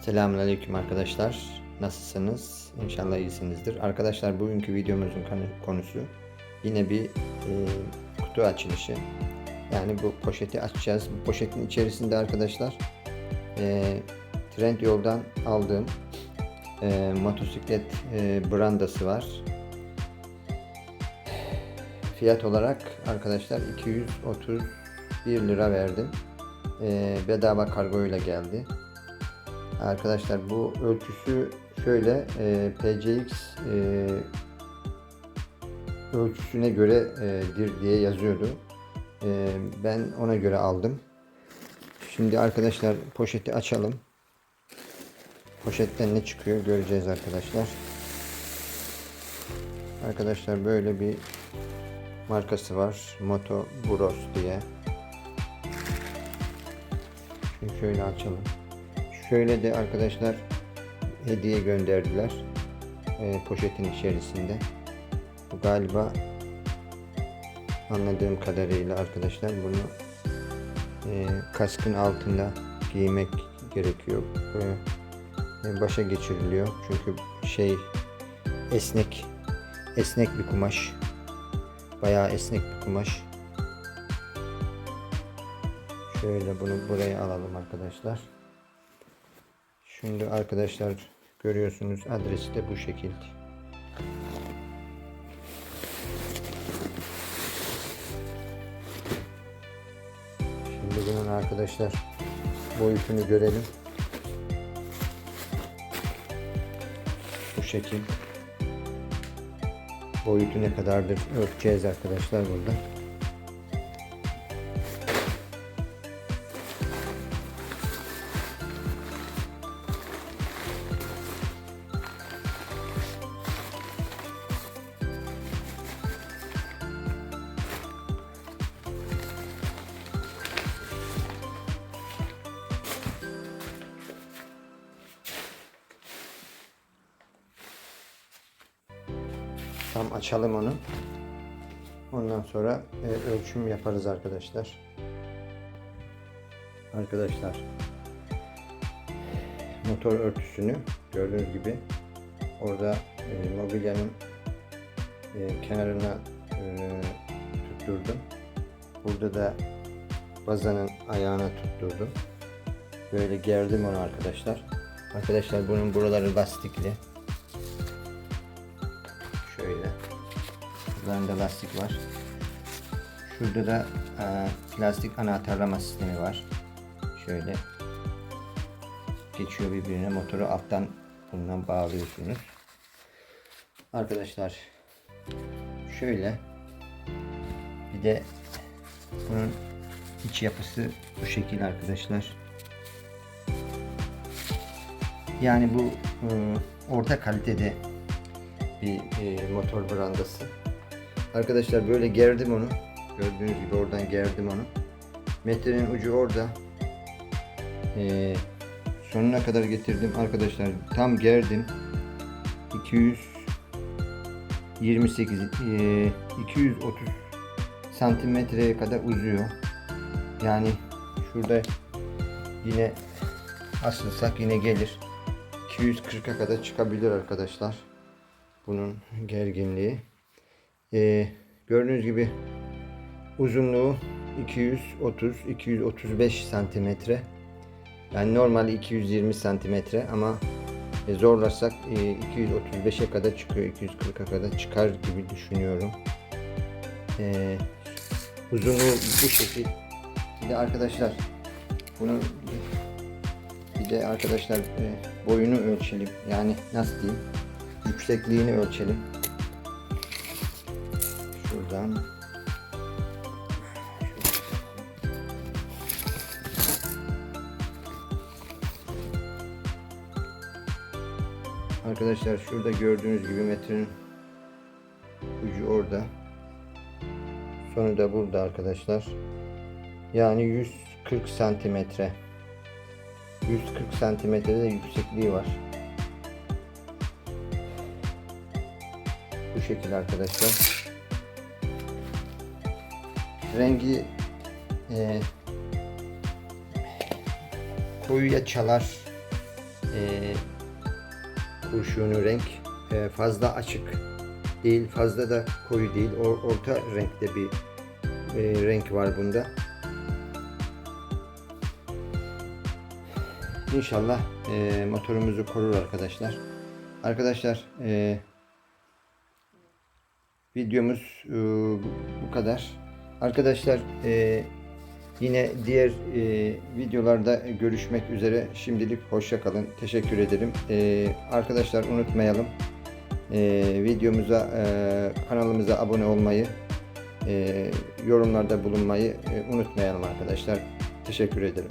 Selamünaleyküm arkadaşlar. Nasılsınız? İnşallah iyisinizdir. Arkadaşlar bugünkü videomuzun konu- konusu yine bir e, kutu açılışı. Yani bu poşeti açacağız. Bu poşetin içerisinde arkadaşlar e, Trendyol'dan aldığım e, motosiklet e, brandası var. Fiyat olarak arkadaşlar 231 lira verdim. E, bedava kargoyla geldi. Arkadaşlar bu ölçüsü şöyle e, PCX e, ölçüsüne göre e, diye yazıyordu. E, ben ona göre aldım. Şimdi arkadaşlar poşeti açalım. Poşetten ne çıkıyor göreceğiz arkadaşlar. Arkadaşlar böyle bir markası var. Moto Bros diye. Şimdi şöyle açalım. Şöyle de arkadaşlar hediye gönderdiler. Ee, poşetin içerisinde. Galiba anladığım kadarıyla arkadaşlar bunu e, kaskın altında giymek gerekiyor. Ee, başa geçiriliyor. Çünkü şey esnek esnek bir kumaş. Bayağı esnek bir kumaş. Şöyle bunu buraya alalım arkadaşlar. Şimdi arkadaşlar görüyorsunuz adresi de bu şekilde. Şimdi bunun arkadaşlar boyutunu görelim. Bu şekil. Boyutu ne kadardır ölçeceğiz arkadaşlar burada. Tam açalım onu. Ondan sonra e, ölçüm yaparız arkadaşlar. Arkadaşlar motor örtüsünü gördüğünüz gibi orada e, mobilyanın e, kenarına e, tutturdum. Burada da bazanın ayağına tutturdum. Böyle gerdim onu arkadaşlar. Arkadaşlar bunun buraları lastikli. Buralarında lastik var. Şurada da e, plastik anahtarlama sistemi var. Şöyle. Geçiyor birbirine motoru alttan bundan bağlıyorsunuz. Arkadaşlar şöyle bir de bunun iç yapısı bu şekil arkadaşlar. Yani bu e, orta kalitede bir e, motor brandası. Arkadaşlar böyle gerdim onu. Gördüğünüz gibi oradan gerdim onu. Metrenin ucu orada. E, sonuna kadar getirdim arkadaşlar. Tam gerdim. 228 e, 230 santimetreye kadar uzuyor. Yani şurada yine asılsak yine gelir. 240'a kadar çıkabilir arkadaşlar bunun gerginliği. Ee, gördüğünüz gibi uzunluğu 230-235 santimetre. Yani normali 220 santimetre ama e, zorlarsak e, 235'e kadar çıkıyor, 240'a kadar çıkar gibi düşünüyorum. Ee, uzunluğu bu şekil. Bir de arkadaşlar bunu bir de arkadaşlar e, boyunu ölçelim. Yani nasıl diyeyim? yüksekliğini ölçelim. Arkadaşlar şurada gördüğünüz gibi metrenin ucu orada. Sonu da burada arkadaşlar. Yani 140 santimetre. 140 santimetrede yüksekliği var. Bu şekil arkadaşlar. Rengi e, koyuya çalar e, kurşunu renk. E, fazla açık değil, fazla da koyu değil. O, orta renkte bir e, renk var bunda. İnşallah e, motorumuzu korur arkadaşlar. Arkadaşlar videomuz bu kadar. Arkadaşlar e, yine diğer e, videolarda görüşmek üzere. Şimdilik hoşça kalın. Teşekkür ederim. E, arkadaşlar unutmayalım. E, videomuza e, kanalımıza abone olmayı e, yorumlarda bulunmayı e, unutmayalım arkadaşlar. Teşekkür ederim.